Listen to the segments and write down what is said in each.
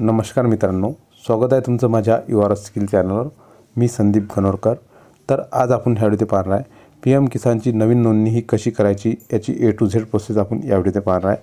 नमस्कार मित्रांनो स्वागत आहे तुमचं माझ्या यू आर स्किल चॅनलवर. मी संदीप घनोरकर. तर आज आपण ह्या व्हिडिओ पाहणार आहे. पी एम किसानची नवीन नोंदणी ही कशी करायची याची ए टू झेड प्रोसेस आपण या व्हिडिओ पाहणार आहे.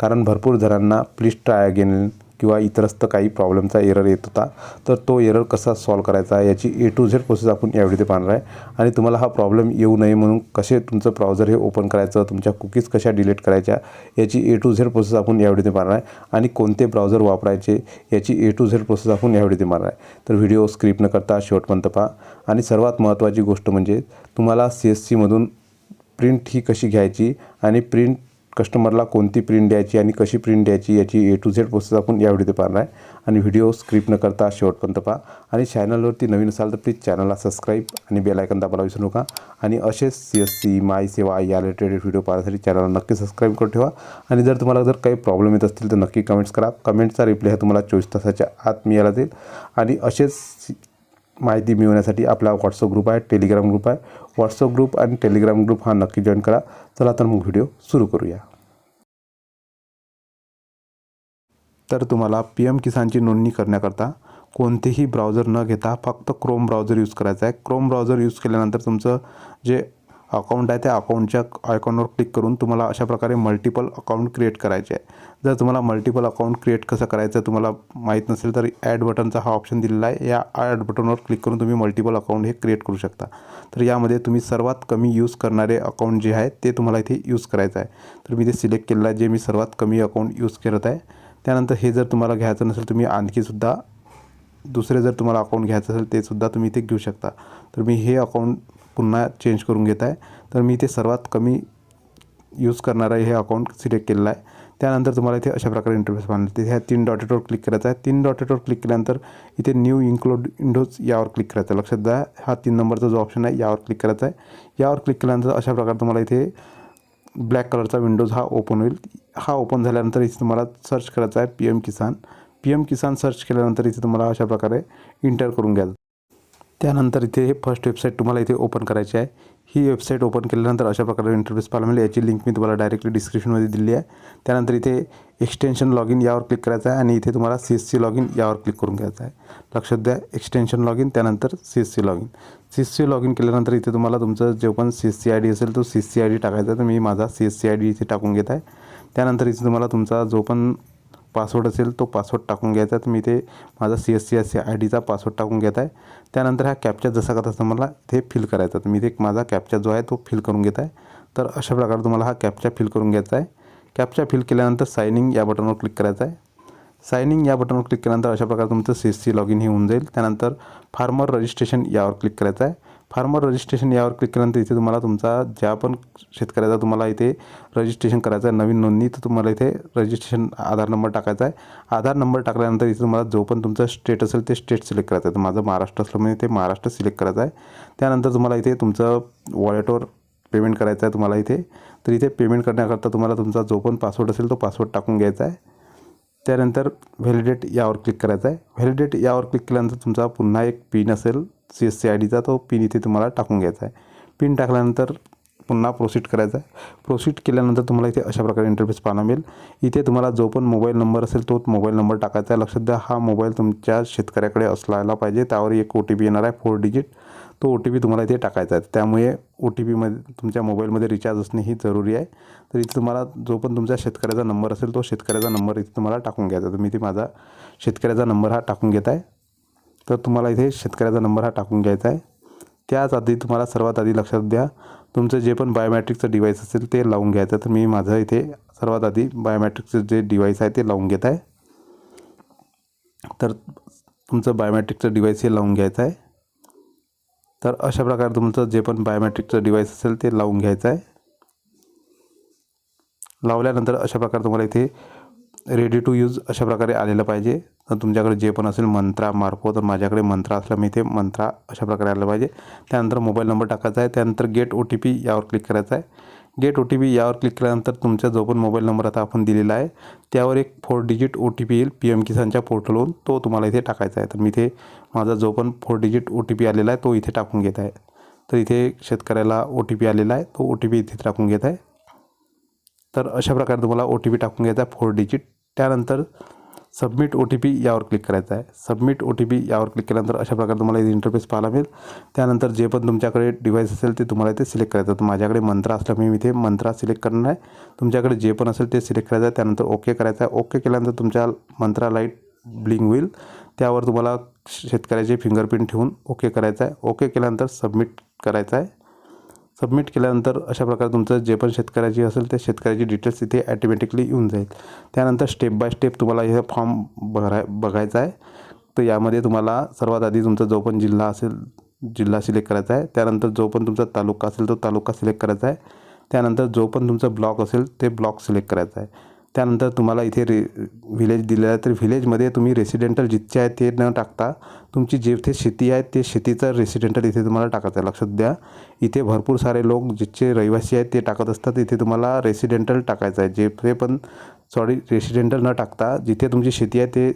कारण भरपूर जणांना प्लीज ट्राय अगेन किंवा इतरस्त काही प्रॉब्लेमचा एरर येत होता तर तो एरर कसा सॉल्व करायचा? याची ए टू झेड प्रोसेस आपण यावेळी ते पाहणार आहे. आणि तुम्हाला हा प्रॉब्लेम येऊ नये म्हणून कसे तुमचं ब्राउझर हे ओपन करायचं तुमच्या कुकीज कशा डिलीट करायच्या याची ए टू झेड प्रोसेस आपण यावेळी पाहणार आहे. आणि कोणते ब्राउझर वापरायचे याची ए टू झेड प्रोसेस आपण यावेळी ते पाहणार आहे. तर व्हिडिओ स्क्रिप्ट न करता शेवटपर्यंत पहा. आणि सर्वात महत्त्वाची गोष्ट म्हणजे तुम्हाला सी एस सीमधून प्रिंट ही कशी घ्यायची आणि प्रिंट कस्टमरला कोणती प्रिंट द्यायची आणि कशी प्रिंट द्यायची याची ए टू झेड प्रोसेस आपण या व्हिडिओ पाहणार आहे. आणि व्हिडिओ स्क्रिप्ट न करता शेवटपर्यंत पहा. आणि चॅनलवरती नवीन असाल तर प्लीज चॅनलला सबस्क्राईब आणि बेलायकन दाबायला विसरू नका. आणि असेच सी एस सी माय सेवा या रिलेटेड व्हिडिओ पाहण्यासाठी चॅनलला नक्की सबस्क्राईब करून ठेवा. आणि जर तुम्हाला जर काही प्रॉब्लेम येत असतील तर नक्की कमेंट्स करा. कमेंटचा रिप्लाय हा तुम्हाला चोवीस तासाच्या आत मिळाला जाईल. आणि असेच माहिती मिळवण्यासाठी आपला व्हॉट्सअप ग्रुप आहे टेलिग्राम ग्रुप आहे. व्हॉट्सअप ग्रुप आणि टेलिग्राम ग्रुप हा नक्की जॉईन करा. चला तर मग व्हिडिओ सुरू करूया. तर तुम्हाला पी एम किसानची नोंदणी करण्याकरता कोणतेही ब्राउझर न घेता फक्त क्रोम ब्राउझर यूज करायचा आहे. क्रोम ब्राउझर यूज केल्यानंतर तुमचं जे अकाउंट आहे त्या अकाउंटच्या आयकॉनवर क्लिक करून तुम्हाला अशा प्रकारे मल्टिपल अकाउंट क्रिएट करायचे आहे. जर तुम्हाला मल्टिपल अकाउंट क्रिएट कसं करायचं तुम्हाला माहीत नसेल तर ॲड बटनचा हा ऑप्शन दिलेला आहे. या ॲड बटनवर क्लिक करून तुम्ही मल्टिपल अकाउंट हे क्रिएट करू शकता. तर यामध्ये तुम्ही सर्वात कमी यूज करणारे अकाउंट जे आहे ते तुम्हाला इथे यूज करायचं आहे. तर मी ते सिलेक्ट केलेलं आहे जे मी सर्वात कमी अकाउंट यूज करत आहे. त्यानंतर हे जर तुम्हाला घ्यायचं नसेल तुम्ही आणखीसुद्धा दुसरे जर तुम्हाला अकाउंट घ्यायचं असेल ते सुद्धा तुम्ही इथे घेऊ शकता. तर मी हे अकाउंट पुन्हा चेंज करून घेत आहे. तर मी इथे सर्वात कमी यूज करणारं हे अकाउंट सिलेक्ट केलेलं आहे. त्यानंतर तुम्हाला इथे अशा प्रकारे इंटरफेस पाहिजे तिथे ह्या तीन डॉटेटवर क्लिक करायचं आहे. तीन डॉटेटवर क्लिक केल्यानंतर इथे न्यू इन्क्लूड विंडोज यावर क्लिक करायचं आहे. लक्षात द्या हा तीन नंबरचा जो ऑप्शन आहे यावर क्लिक करायचा आहे. यावर क्लिक केल्यानंतर अशा प्रकारे तुम्हाला इथे ब्लॅक कलरचा विंडोज हा ओपन होईल. हा ओपन झाल्यानंतर इथे तुम्हाला सर्च करायचा आहे P M Kisan P M Kisan search केल्यानंतर इथे तुम्हाला अशा प्रकारे इंटर करून घ्याल त्यानंतर इथे हे फर्स्ट वेबसाईट तुम्हाला इथे ओपन करायची आहे. ही वेबसाईट ओपन केल्यानंतर अशा प्रकारे इंटरफेस पाहायला मिळेल. याची लिंक मी तुम्हाला डायरेक्टली डिस्क्रिप्शनमध्ये दिली आहे. त्यानंतर इथे एक्सटेन्शन लॉग इन यावर क्लिक करायचं आहे आणि इथे तुम्हाला C S C log in यावर क्लिक करून घ्यायचं आहे. लक्षात द्या एक्सटेन्शन लॉग इन त्यानंतर C S C log in C S C log in केल्यानंतर इथे तुम्हाला तुमचं जे पण C S C I D असेल तो C S C I D टाकायचा आहे. तर मी माझा C S C I D इथे टाकून घेत आहे. त्यानंतर इथे तुम्हाला तुमचा जो पण पासवर्ड असेल तो पासवर्ड टाकून घ्यायचा तर मी ते माझा C S C S C I डीचा पासवर्ड टाकून घेत आहे त्यानंतर हा कॅप्चा जसा का तसा मला ते फिल करायचा तर मी ते माझा कॅप्चा जो आहे तो फिल करून घेत आहे तर अशा प्रकारे तुम्हाला हा कॅप्चा फिल करून घ्यायचा आहे. कॅप्चा फिल केल्यानंतर सायनिंग या बटनवर क्लिक करायचं आहे. सायनिंग या बटनवर क्लिक केल्यानंतर अशा प्रकारे तुमचं C S C log in हे होऊन जाईल. त्यानंतर फार्मर रजिस्ट्रेशन यावर क्लिक करायचं आहे. फार्मर रजिस्ट्रेशन यावर क्लिक केल्यानंतर इथे तुम्हाला तुमचा ज्या पण शेतकऱ्याचा तुम्हाला इथे रजिस्ट्रेशन करायचं आहे नवीन नोंदणी तर तुम्हाला इथे रजिस्ट्रेशन आधार नंबर टाकायचा आहे. आधार नंबर टाकल्यानंतर इथे तुम्हाला जो पण तुमचा स्टेट असेल ते स्टेट सिलेक्ट करायचं आहे. तर माझं महाराष्ट्र असल्यामुळे म्हणजे ते महाराष्ट्र सिलेक्ट करायचं आहे. त्यानंतर तुम्हाला इथे तुमचं वॉलेटवर पेमेंट करायचं आहे तुम्हाला इथे. तर इथे पेमेंट करण्याकरता तुम्हाला तुमचा जो पण पासवर्ड असेल तो पासवर्ड टाकून घ्यायचा आहे. त्यानंतर व्हॅलिडेट यावर क्लिक करायचं आहे. व्हॅलिडेट यावर क्लिक केल्यानंतर तुमचा पुन्हा एक पिन असेल. सी एस सी आय डीचा तो पिन इथे तुम्हाला टाकून घ्यायचा आहे. पिन टाकल्यानंतर पुन्हा प्रोसीड करायचा आहे. प्रोसीड केल्यानंतर तुम्हाला इथे अशा प्रकारे इंटरफेस पाहायला मिळेल. इथे तुम्हाला जो पण मोबाईल नंबर असेल तो मोबाईल नंबर टाकायचा आहे. लक्षात द्या हा मोबाईल तुमच्या शेतकऱ्याकडे असलायला पाहिजे. त्यावर एक ओ टी पी येणार आहे फोर डिजिट तो ओ टी पी तुम्हाला इथे टाकायचा आहे. त्यामुळे ओ टी पीमध्ये तुमच्या मोबाईलमध्ये रिचार्ज असणे ही जरुरी आहे. तर इथे तुम्हाला जो पण तुमच्या शेतकऱ्याचा नंबर असेल तो शेतकऱ्याचा नंबर इथे तुम्हाला टाकून घ्यायचा तर मी इथे माझा शेतकऱ्याचा नंबर हा टाकून घेत आहे तर तुम्हाला इथे शेतकऱ्याचा नंबर हा टाकून घ्यायचा आहे. त्याच आधी तुम्हाला सर्वात आधी लक्षात द्या तुमचं जे पण बायोमॅट्रिकचं डिव्हाइस असेल ते लावून घ्यायचं. तर मी माझं इथे सर्वात आधी बायोमॅट्रिकचं जे डिवाईस आहे ते लावून घेत आहे. तर तुमचं बायोमॅट्रिकचं डिव्हाइस हे लावून घ्यायचं आहे. तर अशा प्रकारे तुमचं जे पण बायोमॅट्रिकचं डिव्हाइस असेल ते लावून घ्यायचं आहे. लावल्यानंतर अशा प्रकारे तुम्हाला इथे रेडी टू यूज अशा प्रकारे आलेलं पाहिजे. तुमच्याकडे जे पण असेल मंत्रामार्फत तर माझ्याकडे मंत्रा असल्यामुळे ते मंत्रा अशा प्रकारे आलं पाहिजे. त्यानंतर मोबाईल नंबर टाकायचा आहे. त्यानंतर गेट ओ टी पी यावर क्लिक करायचा आहे. गेट ओ टी पी यावर क्लिक केल्यानंतर तुमचा जो पण मोबाईल नंबर आता आपण दिलेला आहे त्यावर एक four digit O T P येईल पी एम किसानच्या पोर्टलवरून. तो तुम्हाला इथे टाकायचा आहे. तर मी इथे माझा जो पण four digit O T P आलेला आहे तो इथे टाकून घेत आहे. तर इथे शेतकऱ्याला ओ टी पी आलेला आहे. तो ओ टी पी इथे टाकून घेत आहे. तर अशा प्रकारे तुम्हाला ओ टी पी टाकून घ्यायचा आहे फोर डिजिट. त्यानंतर सबमिट ओ टी पी यावर क्लिक करायचं आहे. सबमिट ओ टी पी यावर क्लिक केल्यानंतर अशा प्रकारे तुम्हाला इंटरफेस पाहायला मिळेल. त्यानंतर जे पण तुमच्याकडे डिव्हाइस असेल ते तुम्हाला इथे सिलेक्ट करायचं तर माझ्याकडे मंत्रा असल्यामुळे मी इथे मंत्रा सिलेक्ट करणार आहे. तुमच्याकडे जे पण असेल ते सिलेक्ट करायचं आहे. त्यानंतर ओके करायचं आहे. ओके केल्यानंतर तुमच्या मंत्रा लाइट ब्लिंग होईल. त्यावर तुम्हाला शेतकऱ्याचे फिंगरप्रिंट ठेवून ओके करायचं आहे. ओके केल्यानंतर सबमिट करायचं आहे. सबमिट केल्यानंतर अशा प्रकारे तुमचं जे पण शेतकऱ्याची असेल त्या शेतकऱ्याची डिटेल्स इथे ॲटोमॅटिकली येऊन जाईल. त्यानंतर स्टेप बाय स्टेप तुम्हाला हे फॉर्म भराय बघायचा आहे. तर यामध्ये तुम्हाला सर्वात आधी तुमचा जो पण जिल्हा असेल जिल्हा सिलेक्ट करायचा आहे. त्यानंतर जो पण तुमचा तालुका असेल तो तालुका सिलेक्ट करायचा आहे. त्यानंतर जो पण तुमचा ब्लॉक असेल ते ब्लॉक सिलेक्ट करायचा आहे. त्यानंतर तुम्हाला इथे रे व्हिलेज दिलेलं आहे. तर व्हिलेजमध्ये तुम्ही रेसिडेंटल जिथचे आहे ते न टाकता तुमची जेथे शेती आहे ते शेतीचं रेसिडेंटल इथे तुम्हाला टाकायचं आहे. लक्षात द्या. इथे भरपूर सारे लोक जिथचे रहिवासी आहेत ते टाकत असतात. इथे तुम्हाला रेसिडेंटल टाकायचं आहे. जे पण सॉरी रेसिडेंटल न टाकता जिथे तुमची शेती आहे ते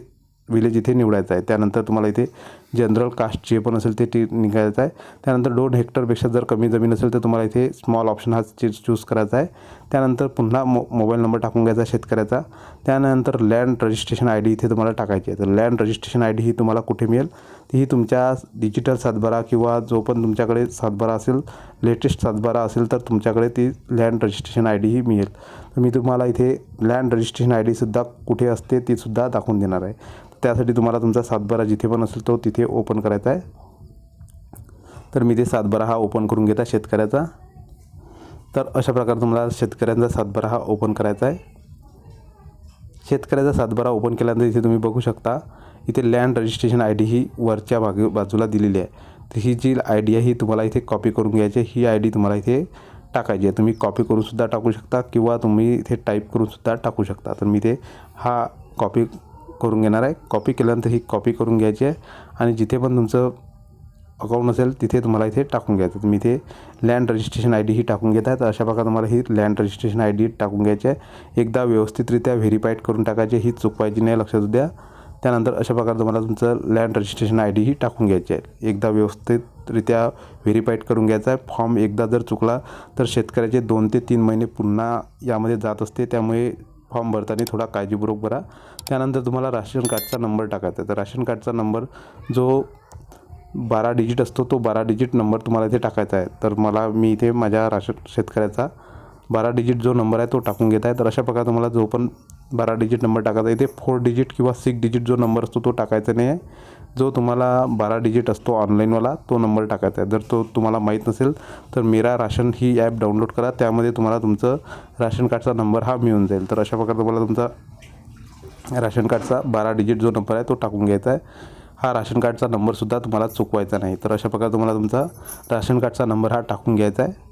विलेज इथे निवडायचं आहे. त्यानंतर तुम्हाला इथे जनरल कास्ट जे पण असेल ते टी निघायचं आहे. त्यानंतर दोन हेक्टरपेक्षा जर कमी जमीन असेल तर तुम्हाला इथे स्मॉल ऑप्शन हा चे चूज करायचा आहे. त्यानंतर पुन्हा मो मोबाईल नंबर टाकून घ्यायचा शेतकऱ्याचा. त्यानंतर लँड रजिस्ट्रेशन आय डी इथे तुम्हाला टाकायची आहे. तर लँड रजिस्ट्रेशन आय डी ही तुम्हाला कुठे मिळेल? ही तुमच्या डिजिटल सातबारा किंवा जो पण तुमच्याकडे सातबारा असेल लेटेस्ट सातबारा असेल तर तुमच्याकडे ती लँड रजिस्ट्रेशन आय डी ही मिळेल. तर मी तुम्हाला इथे लँड रजिस्ट्रेशन आय डीसुद्धा कुठे असते तीसुद्धा दाखवून देणार आहे. त्यासाठी तुम्हाला तुमचा सातबारा जिथे पण असेल तो तिथे इथे ओपन करायचा आहे. तर मी ते सातबारा हा ओपन करून घेता शेतकऱ्याचा. तर अशा प्रकारे तुम्हाला शेतकऱ्यांचा सातबारा हा ओपन करायचा आहे. शेतकऱ्याचा सातबारा ओपन केल्यानंतर इथे तुम्ही बघू शकता इथे लँड रजिस्ट्रेशन आय डी ही वरच्या बाजू बाजूला दिलेली आहे. तर ही जी आय डी आहे ही तुम्हाला इथे कॉपी करून घ्यायची आहे. ही आय डी तुम्हाला इथे टाकायची आहे. तुम्ही कॉपी करूनसुद्धा टाकू शकता किंवा तुम्ही इथे टाईप करूनसुद्धा टाकू शकता. तर मी ते हा कॉपी करून घेणार आहे. कॉपी केल्यानंतर ही कॉपी करून घ्यायची आहे. आणि जिथे पण तुमचं अकाउंट असेल तिथे तुम्हाला इथे टाकून घ्यायचं तुम्ही इथे लँड रजिस्ट्रेशन आय डी ही टाकून घेत आहे तर अशा प्रकारे तुम्हाला ही लँड रजिस्ट्रेशन आय डी टाकून घ्यायची आहे. एकदा व्यवस्थितरित्या व्हेरीफाईड करून टाकायची ही चुकवायची नाही लक्षात द्या. त्यानंतर अशा प्रकारे तुम्हाला तुमचं लँड रजिस्ट्रेशन आय डी ही टाकून घ्यायची आहे. एकदा व्यवस्थितरित्या व्हेरीफाईड करून घ्यायचा आहे. फॉर्म एकदा जर चुकला तर शेतकऱ्याचे दोन ते तीन महिने पुन्हा यामध्ये जात असते. त्यामुळे फॉर्म भरताना थोडा काळजीपूर्वक भरा. त्यानंतर तुम्हाला राशन कार्डचा नंबर टाकायचा आहे. तर राशन कार्डचा नंबर जो बारा डिजिट असतो तो बारा डिजिट नंबर तुम्हाला इथे टाकायचा आहे. तर मला मी इथे माझ्या राशन शेतकऱ्याचा बारा डिजिट जो नंबर आहे तो टाकून घेत आहे. तर अशा प्रकारे तुम्हाला जो पण बारा डिजिट नंबर टाकायचा इथे फोर डिजिट किंवा सिक्स डिजिट जो नंबर असतो तो टाकायचा नाही आहे. जो तुम्हाला बारा डिजिट असतो ऑनलाईनवाला तो नंबर टाकायचा आहे. जर तो तुम्हाला माहीत नसेल तर मेरा राशन ही ॲप डाउनलोड करा. त्यामध्ये तुम्हाला तुमचं राशन कार्डचा नंबर हा मिळून जाईल. तर अशा प्रकारे तुम्हाला तुमचा राशन कार्डचा बारा डिजिट जो नंबर आहे तो टाकून घ्यायचा आहे. हा राशन कार्डचा नंबरसुद्धा तुम्हाला चुकवायचा नाही. तर अशा प्रकारे तुम्हाला तुमचा राशन कार्डचा नंबर हा टाकून घ्यायचा आहे.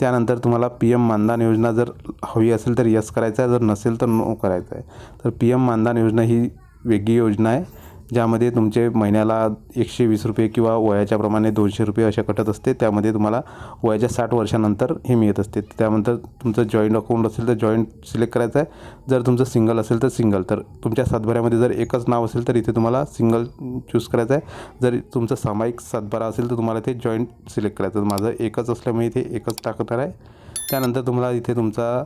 त्यानंतर तुम्हाला पी एम मानधन योजना जर हवी असेल तर यस करायचं आहे. जर नसेल तर नो करायचं आहे. तर पी एम मानधन योजना ही वेगळी योजना आहे. ज्यामध्ये तुमचे महिन्याला एकशे वीस रुपये किंवा वयाच्या प्रमाणे दोनशे रुपये अशा कटत असते त्यामध्ये तुम्हाला वयाच्या साठ वर्षानंतर हे मिळत असते. त्यानंतर तुमचं जॉईंट अकाउंट असेल तर जॉईंट सिलेक्ट करायचं आहे. जर तुमचं सिंगल असेल तर सिंगल तर तुमच्या सातबाऱ्यामध्ये जर एकच नाव असेल तर इथे तुम्हाला सिंगल चूज करायचं आहे. जर तुमचं सामायिक सातबारा असेल तर तुम्हाला ते जॉईंट सिलेक्ट करायचं माझं एकच असल्यामुळे इथे एकच टाकणार आहे. त्यानंतर तुम्हाला इथे तुमचा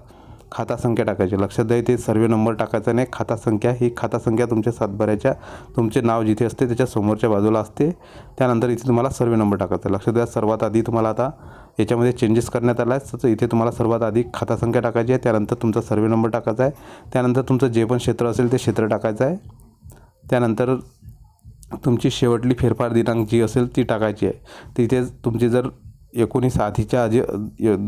खाता संख्या टाकायची. लक्षात द्या इथे सर्वे नंबर टाकायचा नाही. खाता संख्या ही खाता संख्या तुमच्या सातबाऱ्याच्या तुमचे नाव जिथे असते त्याच्या समोरच्या बाजूला असते. त्यानंतर इथे तुम्हाला सर्वे नंबर टाकायचा लक्षात द्या सर्वात आधी तुम्हाला आता याच्यामध्ये चेंजेस करण्यात आला आहे. तर इथे तुम्हाला सर्वात आधी खाता संख्या टाकायची आहे. त्यानंतर तुमचा सर्वे नंबर टाकायचा आहे. त्यानंतर तुमचं जे पण क्षेत्र असेल ते क्षेत्र टाकायचं आहे. त्यानंतर तुमची शेवटली फेरफार दिनांक जी असेल ती टाकायची आहे. तिथे तुमची जर एकोणीस आधीच्या आधी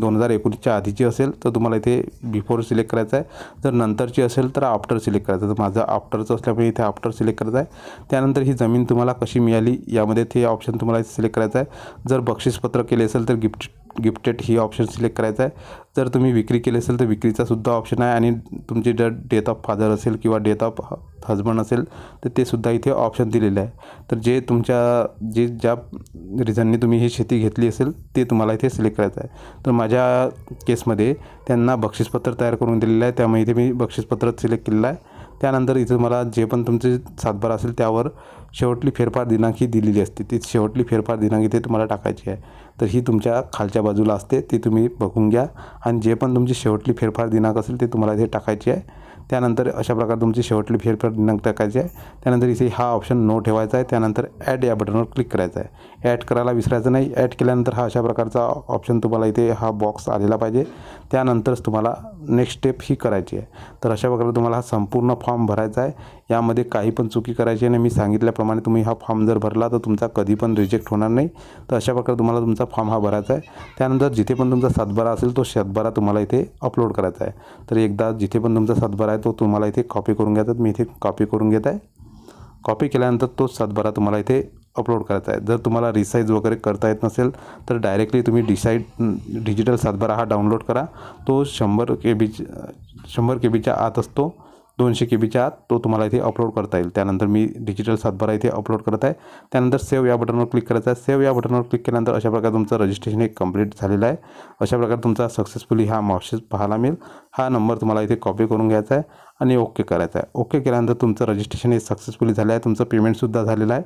दोन हजार एकोणीसच्या आधीची असेल तर तुम्हाला इथे बिफोर सिलेक्ट करायचं आहे. जर नंतरची असेल तर आफ्टर सिलेक्ट करायचं तर माझं आफ्टरचं असल्यामुळे इथे आफ्टर सिलेक्ट करायचं आहे. त्यानंतर ही जमीन तुम्हाला कशी मिळाली? यामध्ये ते ऑप्शन तुम्हाला सिलेक्ट करायचं आहे. जर बक्षीसपत्र केले असेल तर गिफ्ट गिफ्टेड ही ऑप्शन सिलेक्ट करायचं आहे. जर तुम्ही विक्री केली असेल तर विक्रीचा सुद्धा ऑप्शन आहे आणि तुमची जर डेथ ऑफ फादर असेल किंवा डेथ ऑफ हजबंड असेल तर ते सुद्धा इथे ऑप्शन दिलेलं आहे. तर जे तुमच्या जे ज्या रिझननी तुम्ही ही शेती घेतली असेल ते तुम्हाला इथे सिलेक्ट करायचं आहे. तर माझ्या केसमध्ये त्यांना बक्षीसपत्र तयार करून दिलेलं आहे. त्यामुळे इथे मी बक्षीसपत्र सिलेक्ट केलेलं आहे. त्यानंतर इथे मला जे पण तुमचे सातबार असेल त्यावर शेवटली फेरफार दिनांक ही दिलेली असते. ती शेवटली फेरफार दिनांक इथे तुम्हाला टाकायची आहे. तर ही तुमच्या खालच्या बाजूला असते ती तुम्ही बघून घ्या. आणि जे पण तुमची शेवटली फेरफार दिनांक असेल ते तुम्हाला इथे टाकायची आहे. त्यानंतर अशा प्रकारे तुमची शेवटली फेरफार दिनांक टाकायची आहे. त्यानंतर इथे हा ऑप्शन नो ठेवायचा आहे. त्यानंतर ॲड या बटनवर क्लिक करायचं आहे. ॲड करायला विसरायचं नाही. ॲड केल्यानंतर हा अशा प्रकारचा ऑप्शन तुम्हाला इथे हा बॉक्स आलेला पाहिजे. त्यानंतरच तुम्हाला नेक्स्ट स्टेप ही करायची आहे. तर अशा प्रकारे तुम्हाला हा संपूर्ण फॉर्म भरायचा आहे. यामध्ये काही पण चुकी करायची नाही. मी सांगितल्याप्रमाणे तुम्ही हा फॉर्म जर भरला तर तुमचा कधी पण रिजेक्ट होणार नाही. तर अशा प्रकारे तुम्हाला तुमचा फॉर्म हा भरायचा आहे. त्यानंतर जिथे पण तुमचा सातबारा असेल तो सातबारा तुम्हाला इथे अपलोड करायचा आहे. तर एकदा जिथे पण तुमचा सातबारा आहे तो तुम्हाला इथे कॉपी करून घ्यायचा मी इथे कॉपी करून घेत आहे. कॉपी केल्यानंतर तोच सातबारा तुम्हाला इथे अपलोड करायचा आहे. जर तुम्हाला रिसाईज वगैरे करता येत नसेल तर डायरेक्टली तुम्ही डिसाईड डिजिटल सातबारा हा डाउनलोड करा. तो शंभर के बी शंभर के बीच्या आत असतो. दोनशे के बीच्या आत तो तुम्हाला इथे अपलोड करता येईल. त्यानंतर मी डिजिटल सातबारा इथे अपलोड करत आहे. त्यानंतर सेव्ह या बटनवर क्लिक करायचं आहे. सेव्ह या बटनवर क्लिक केल्यानंतर अशा प्रकारे तुमचं रजिस्ट्रेशन हे कंप्लीट झालेलं आहे. अशा प्रकारे तुमचा सक्सेसफुली हा मॉसेज पाहायला मिळेल. हा नंबर तुम्हाला इथे कॉपी करून घ्यायचा आहे आणि ओके करायचा आहे. ओके केल्यानंतर तुमचं रजिस्ट्रेशन हे सक्सेसफुली झालं आहे. तुमचं पेमेंटसुद्धा झालेलं आहे.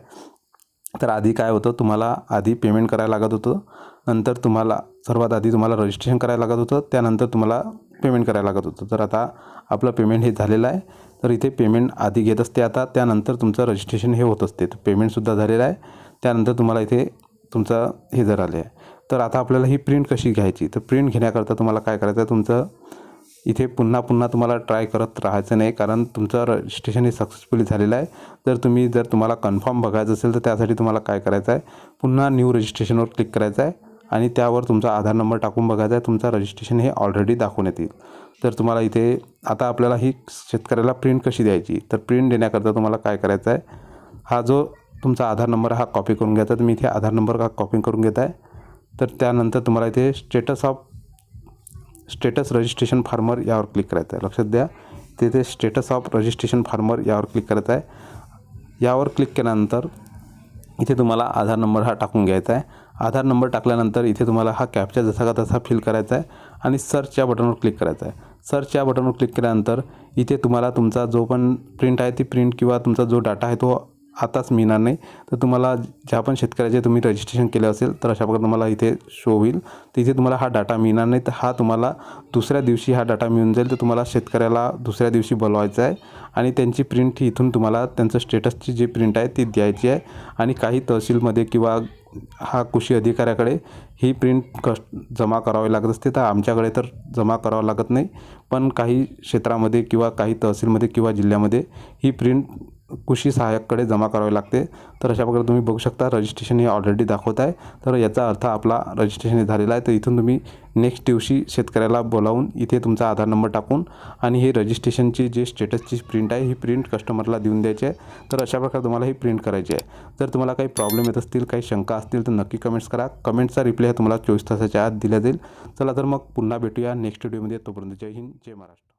तर आधी काय होतं? तुम्हाला आधी पेमेंट करायला लागत होतं. नंतर तुम्हाला सर्वात आधी तुम्हाला रजिस्ट्रेशन करायला लागत होतं. त्यानंतर तुम्हाला पेमेंट करायला लागत होतं. तर आता आपलं पेमेंट हे झालेलं आहे. तर इथे पेमेंट आधी घेत असते आता. त्यानंतर तुमचं रजिस्ट्रेशन हे होत असते. तर पेमेंटसुद्धा झालेलं आहे. त्यानंतर तुम्हाला इथे तुमचं हे जर आले आहे तर आता आपल्याला ही प्रिंट कशी घ्यायची? तर प्रिंट घेण्याकरता तुम्हाला काय करायचं आहे? तुमचं इथे पुन्हा पुन्हा तुम्हाला ट्राय करत राहायचं नाही. कारण तुमचं रजिस्ट्रेशन हे सक्सेसफुली झालेलं आहे. जर तुम्ही जर तुम्हाला कन्फर्म बघायचं असेल तर त्यासाठी तुम्हाला काय करायचं आहे? पुन्हा न्यू रजिस्ट्रेशनवर क्लिक करायचं आहे. आणि त्यावर तुमचा आधार नंबर टाकून बघायचा आहे. तुमचा रजिस्ट्रेशन हे ऑलरेडी दाखवून येतील. तर तुम्हाला इथे आता आपल्याला ही शेतकऱ्याला प्रिंट कशी द्यायची? तर प्रिंट देण्याकरता तुम्हाला काय करायचं आहे? हा जो तुमचा आधार नंबर हा कॉपी करून घ्यायचा तुम्ही इथे आधार नंबर हा कॉपी करून घेत आहे? तर त्यानंतर तुम्हाला इथे status of status registration farmer यावर क्लिक करायचं आहे. लक्षात द्या तिथे स्टेटस ऑफ रजिस्ट्रेशन फार्मर यावर क्लिक करायचं आहे. यावर क्लिक केल्यानंतर इथे तुम्हाला आधार नंबर हा टाकून घ्यायचा आहे. आधार नंबर टाकल्यानंतर इथे तुम्हाला हा कॅपचा जसा का तसा फिल करायचा आहे आणि सर्च या बटनवर क्लिक करायचं आहे. सर्च या बटनवर क्लिक केल्यानंतर इथे तुम्हाला तुमचा जो पण प्रिंट आहे ती प्रिंट किंवा तुमचा जो डाटा आहे तो आताच मिळणार नाही. तर तुम्हाला ज्या पण शेतकऱ्याचे तुम्ही रजिस्ट्रेशन केलं असेल तर अशा प्रकारे तुम्हाला इथे शो होईल. तर इथे तुम्हाला हा डाटा मिळणार नाही तर हा तुम्हाला दुसऱ्या दिवशी हा डाटा मिळून जाईल. तर तुम्हाला शेतकऱ्याला दुसऱ्या दिवशी बोलवायचा आहे आणि त्यांची प्रिंट ही इथून तुम्हाला त्यांचं स्टेटसची जी प्रिंट आहे ती द्यायची आहे. आणि काही तहसीलमध्ये किंवा हा कृषी अधिकाऱ्याकडे ही प्रिंट कस जमा करावी लागत असते. तर आमच्याकडे तर जमा करावं लागत नाही. पण काही क्षेत्रामध्ये किंवा काही तहसीलमध्ये किंवा जिल्ह्यामध्ये ही प्रिंट कृषी सहाय्यककडे जमा करावे लागते. तर अशा प्रकारे तुम्ही बघू शकता रजिस्ट्रेशन हे ऑलरेडी दाखवत आहे. तर याचा अर्थ आपला रजिस्ट्रेशन हे झालेला आहे. तर इथून तुम्ही नेक्स्ट दिवशी शेतकऱ्याला बोलावून इथे तुमचा आधार नंबर टाकून आणि हे रजिस्ट्रेशनची जी स्टेटसची प्रिंट आहे ही प्रिंट कस्टमरला देऊन द्यायची आहे. तर अशा प्रकारे तुम्हाला ही प्रिंट करायची आहे. जर तुम्हाला काही प्रॉब्लेम येत असतील काही शंका असतील तर नक्की कमेंट्स करा. कमेंटचा रिप्लाय तुम्हाला चोवीस तासाच्या आत दिला जाईल. चला तर मग पुन्हा भेटूया नेक्स्ट व्हिडिओमध्ये तोपर्यंत जय हिंद जय महाराष्ट्र.